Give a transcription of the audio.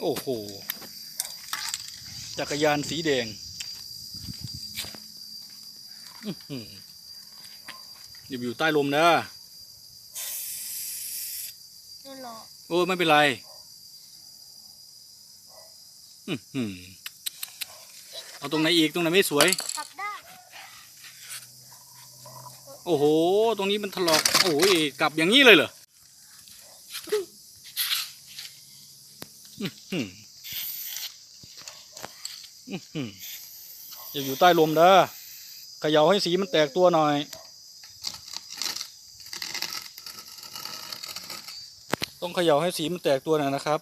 โอ้โห จักรยานสีแดงอื้อหืออย่าไปอยู่ใต้ลมนะโดนหลอกโอ้ไม่เป็นไรอื้อหือเอาตรงไหนอีกตรงไหนไม่สวยขับได้โอ้โห ตรงนี้มันถลอก โอ้ยกลับอย่างนี้เลยเหรอ อย่าอยู่ใต้ลมเด้อเขย่าให้สีมันแตกตัวหน่อย ต้องเขย่าให้สีมันแตกตัวหน่อยนะครับ